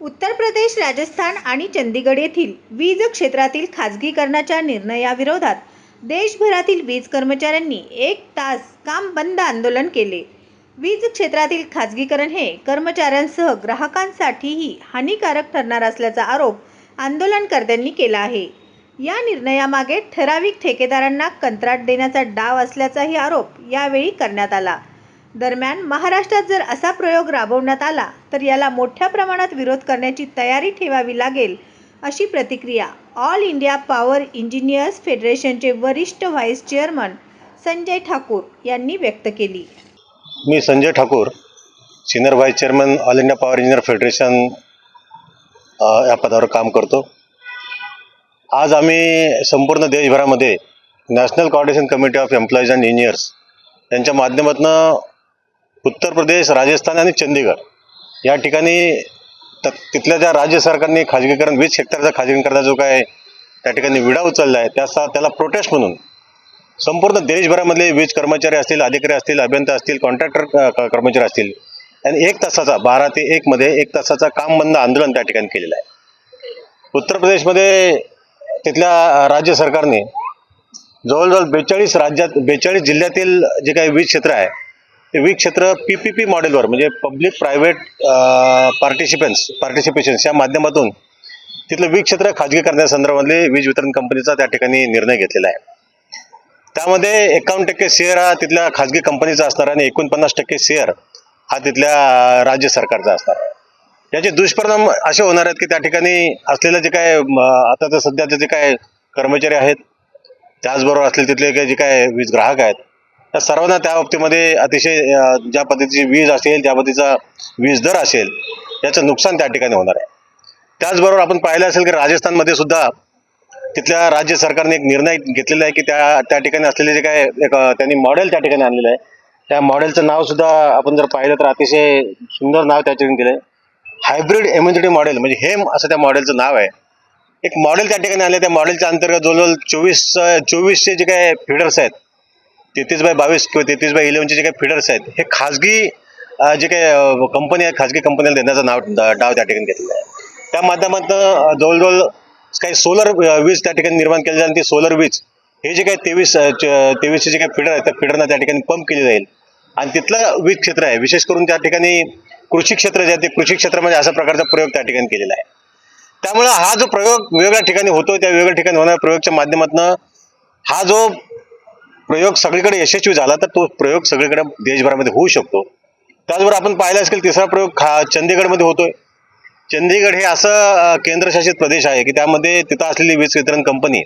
उत्तर प्रदेश राजस्थान आणि चंदीगड येथील वीज क्षेत्रातील खाजगीकरणाच्या निर्णयाविरोधात देशभरातील वीज कर्मचाऱ्यांनी एक तास काम बंद आंदोलन केले. वीज क्षेत्रातील खाजगीकरण हे कर्मचाऱ्यांसह ग्राहकांसाठीही हानिकारक ठरणार असल्याचा आरोप आंदोलनकर्त्यांनी केला आहे. या निर्णयामागे ठराविक ठेकेदारांना कंत्राट देण्याचा डाव असल्याचाही आरोप यावेळी करण्यात आला. दरम्यान महाराष्ट्रात जर असा प्रयोग राबवण्यात आला तर याला मोठ्या प्रमाणात विरोध करण्याची तयारी ठेवावी लागेल अशी प्रतिक्रिया ऑल इंडिया पॉवर इंजिनियर्स फेडरेशनचे वरिष्ठ व्हाईस चेअरमन संजय ठाकूर यांनी व्यक्त केली. मी Sanjay Thakur senior vice chairman all India power engineer federation या पदावर काम करतो. आज आम्ही संपूर्ण देशभरामध्ये national coordination committee of employees and engineers यांच्या माध्यमातून उत्तर प्रदेश राजस्थान आणि चंदीगड. या ठिकाणी त तिथल्या ज्या राज्य सरकारने खाजगीकरण वीज क्षेत्राचा खाजगीकरणाचा जो काय त्या ठिकाणी विडा उचलला आहे त्याचा त्याला प्रोटेस्ट म्हणून संपूर्ण देशभरामधले वीज कर्मचारी असतील अधिकारी असतील अभियंता असतील कॉन्ट्रॅक्टर कर्मचारी असतील आणि एक तासाचा बारा ते एकमध्ये एक तासाचा काम बंद आंदोलन त्या ठिकाणी केलेलं आहे. उत्तर प्रदेशमध्ये तिथल्या राज्य सरकारने जवळजवळ बेचाळीस राज्यात बेचाळीस जिल्ह्यातील जे काही वीज क्षेत्र आहे ते वीज क्षेत्र पी पी पी मॉडेलवर म्हणजे पब्लिक प्रायव्हेट पार्टिसिपन्स पार्टिसिपेशन्स या माध्यमातून तिथलं वीज क्षेत्र खाजगी करण्यासंदर्भातले वीज वितरण कंपनीचा त्या ठिकाणी निर्णय घेतलेला आहे. त्यामध्ये एकावन्न टक्के शेअर हा तिथल्या खाजगी कंपनीचा असणार आणि एकोणपन्नास टक्के शेअर हा तिथल्या राज्य सरकारचा असणार. याचे दुष्परिणाम असे होणार आहेत की त्या ठिकाणी असलेलं जे काय म, आता तर सध्याचे जे काय कर्मचारी आहेत त्याचबरोबर असलेले तिथले जे काय वीज ग्राहक आहेत त्या सर्वांना त्या बाबतीमध्ये अतिशय ज्या पद्धतीची वीज असेल ज्या पद्धतीचा वीज दर असेल याचं नुकसान त्या ठिकाणी होणार आहे. त्याचबरोबर आपण पाहिलं असेल की राजस्थानमध्ये सुद्धा तिथल्या राज्य सरकारने एक निर्णय घेतलेला आहे की त्या त्या ठिकाणी असलेले जे काय एक त्यांनी मॉडेल त्या ठिकाणी आणलेलं आहे. त्या मॉडेलचं नाव सुद्धा आपण जर पाहिलं तर अतिशय सुंदर नाव त्या ठिकाणी दिलं आहे हायब्रिड इम्युनिटी मॉडेल म्हणजे हेम असं त्या मॉडेलचं नाव आहे. एक मॉडेल त्या ठिकाणी आले त्या मॉडेलच्या अंतर्गत जवळजवळ चोवीस चोवीसचे जे काय फिडर्स आहेत तेहतीस बाय बावीस किंवा तेहतीस बाय इलेवनचे जे काही फिडर्स आहेत हे खाजगी जे काही कंपनी आहे खाजगी कंपनीला देण्याचं नाव डाव त्या ठिकाणी घेतलेला आहे. त्या माध्यमातून जवळजवळ काही सोलर वीज त्या ठिकाणी निर्माण केली जाईल आणि ती सोलर वीज हे जे काही तेवीस च- तेवीसचे जे काही फिडर आहेत त्या फिडरना त्या ठिकाणी पंप केली जाईल. आणि तिथलं वीज क्षेत्र आहे विशेष करून त्या ठिकाणी कृषी क्षेत्र जे आहे ते कृषी क्षेत्रामध्ये अशा प्रकारचा प्रयोग त्या ठिकाणी केलेला आहे. त्यामुळे हा जो प्रयोग वेगवेगळ्या ठिकाणी होतो त्या वेगवेगळ्या ठिकाणी होणाऱ्या प्रयोगच्या माध्यमातून हा जो प्रयोग सगळीकडे यशस्वी झाला तर तो प्रयोग सगळीकडे देशभरामध्ये होऊ शकतो. त्याचबरोबर आपण पाहिलं असेल तिसरा प्रयोग खा चंदीगडमध्ये होतोय. चंदीगड हे असं केंद्रशासित प्रदेश आहे की त्यामध्ये तिथं असलेली वीज वितरण कंपनी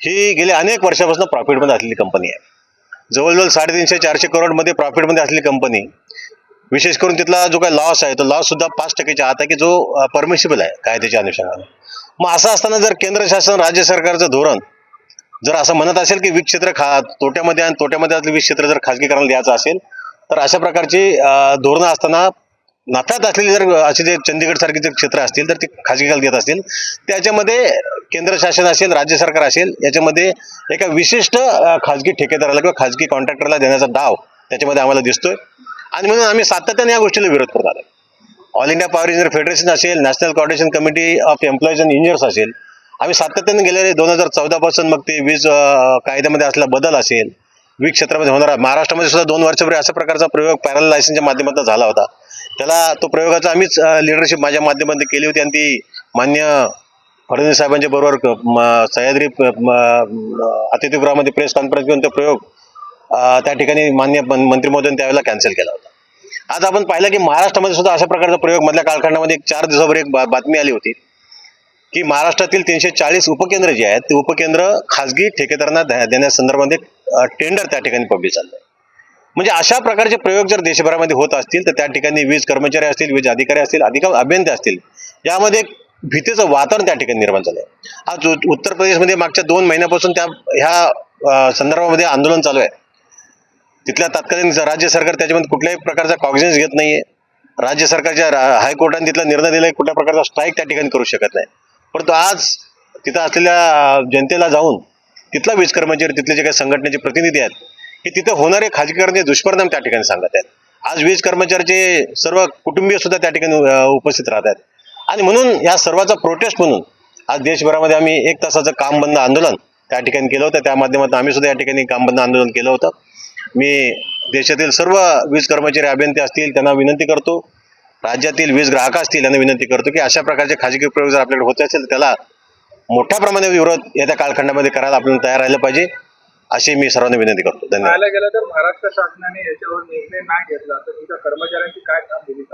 ही गेल्या अनेक वर्षापासून प्रॉफिटमध्ये असलेली कंपनी आहे. जवळजवळ साडेतीनशे चारशे करोडमध्ये प्रॉफिटमध्ये असलेली कंपनी विशेष करून तिथला जो काही लॉस आहे तो लॉस सुद्धा पाच टक्केच्या आत आहे की जो परमिशिबल आहे कायद्याच्या अनुषंगाने. मग असं असताना जर केंद्र शासन राज्य सरकारचं धोरण जर असं म्हणत असेल की वीज क्षेत्र खा तोट्यामध्ये आणि तोट्यामध्ये असलेलं वीज क्षेत्र जर खाजगीकरण द्यायचं असेल तर अशा प्रकारची धोरणं असताना नफ्यात असलेली जर असे जे चंदीगड सारखे जे क्षेत्र असतील तर ते खाजगीकरण देत असतील. त्याच्यामध्ये केंद्र शासन असेल राज्य सरकार असेल याच्यामध्ये एका विशिष्ट खाजगी ठेकेदाराला किंवा खाजगी कॉन्ट्रॅक्टरला देण्याचा डाव त्याच्यामध्ये आम्हाला दिसतोय. आणि म्हणून आम्ही सातत्याने या गोष्टीला विरोध करत आलो all India power engineer federation असेल national coordination committee of employees and engineers असेल आम्ही सातत्याने गेलेले दोन हजार चौदा पासून मग ते वीज कायद्यामध्ये असला बदल असेल वीज क्षेत्रामध्ये होणारा महाराष्ट्रामध्ये सुद्धा दोन वर्षापूर्वी अशा प्रकारचा प्रयोग पॅरल लायसनच्या माध्यमातून झाला होता. त्याला तो प्रयोगाचा आम्हीच लिडरशिप माझ्या माध्यमातून केली होती. आणि ती मान्य फडणवीस साहेबांच्या बरोबर म- सह्याद्री अतिथीगृहामध्ये प्रेस कॉन्फरन्स घेऊन तो प्रयोग त्या ठिकाणी मान्य मंत्री महोदयांनी त्यावेळेला कॅन्सल केला होता. आज आपण पाहिलं की महाराष्ट्रामध्ये सुद्धा अशा प्रकारचा प्रयोग मधल्या कालखंडामध्ये एक चार दिवसावर एक बातमी आली होती. की महाराष्ट्रातील तीनशे चाळीस उपकेंद्र जे आहेत ते उपकेंद्र खाजगी ठेकेदारांना द्या- देण्यासंदर्भामध्ये टेंडर त्या ठिकाणी पब्लिश झालं म्हणजे अशा प्रकारचे प्रयोग जर देशभरामध्ये होत असतील तर त्या ठिकाणी वीज कर्मचारी असतील वीज अधिकारी असतील अधिक अभियंते असतील यामध्ये एक भीतीचं वातावरण त्या ठिकाणी निर्माण झालंय. आज उत्तर प्रदेशमध्ये मागच्या दोन महिन्यापासून त्या ह्या संदर्भामध्ये आंदोलन चालू आहे. तिथल्या तत्कालीन राज्य सरकार त्याच्यामध्ये कुठल्याही प्रकारचा कॉग्निझन्स घेत नाहीये. राज्य सरकारच्या हायकोर्टाने तिथला निर्णय दिलाय कुठल्या प्रकारचा स्ट्राईक त्या ठिकाणी करू शकत नाही. परंतु आज तिथं असलेल्या जनतेला जाऊन तिथला वीज कर्मचारी तिथले जे काही संघटनेचे प्रतिनिधी आहेत हे तिथं होणारे खाजगीकरणाचे दुष्परिणाम त्या ठिकाणी सांगत आहेत. आज वीज कर्मचारीचे सर्व कुटुंबीय सुद्धा त्या ठिकाणी उपस्थित राहत आहेत. आणि म्हणून या सर्वाचा प्रोटेस्ट म्हणून आज देशभरामध्ये आम्ही एक तासाचं काम बंद आंदोलन त्या ठिकाणी केलं होतं. त्या माध्यमातून आम्ही सुद्धा या ठिकाणी काम बंद आंदोलन केलं होतं. मी देशातील सर्व वीज कर्मचारी अभियंते असतील त्यांना विनंती करतो राज्यातील वीज ग्राहक असतील यांना विनंती करतो की अशा प्रकारचे खाजगी प्रयोग जर आपल्याकडे होत असेल त्याला मोठ्या प्रमाणात विरोध येत्या कालखंडामध्ये करायला आपण तयार राहिलं पाहिजे अशी मी सर्वांना विनंती करतो. धन्यवाद. गेलं तर महाराष्ट्र शासनाने याच्यावर निर्णय नाही घेतला. तर कर्मचाऱ्यांची काय चालेल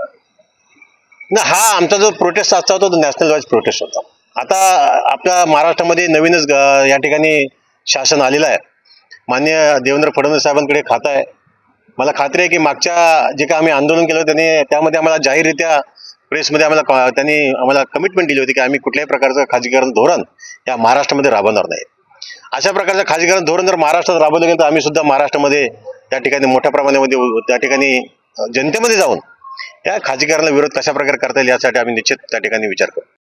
ना हा आमचा जो प्रोटेस्ट असता होता तो नॅशनल वाईज प्रोटेस्ट होता. आता आपल्या महाराष्ट्रामध्ये नवीनच या ठिकाणी शासन आलेलं आहे. मान्य देवेंद्र फडणवीस साहेबांकडे खातं आहे. मला खात्री आहे की मागच्या जे काय आम्ही आंदोलन केलं त्यांनी त्यामध्ये आम्हाला जाहीररित्या प्रेसमध्ये आम्हाला क- त्यांनी आम्हाला कमिटमेंट दिली होती की आम्ही कुठल्याही प्रकारचं खाजगीकरण धोरण या महाराष्ट्रामध्ये राबवणार नाही. अशा प्रकारचं खाजगीकरण धोरण जर महाराष्ट्रात राबवलं गेलं तर आम्ही सुद्धा महाराष्ट्रामध्ये त्या ठिकाणी मोठ्या प्रमाणामध्ये उ- त्या ठिकाणी जनतेमध्ये जाऊन या खाजगीकरणाला विरोध कशा प्रकारे करता येईल यासाठी आम्ही निश्चित त्या ठिकाणी विचार करू.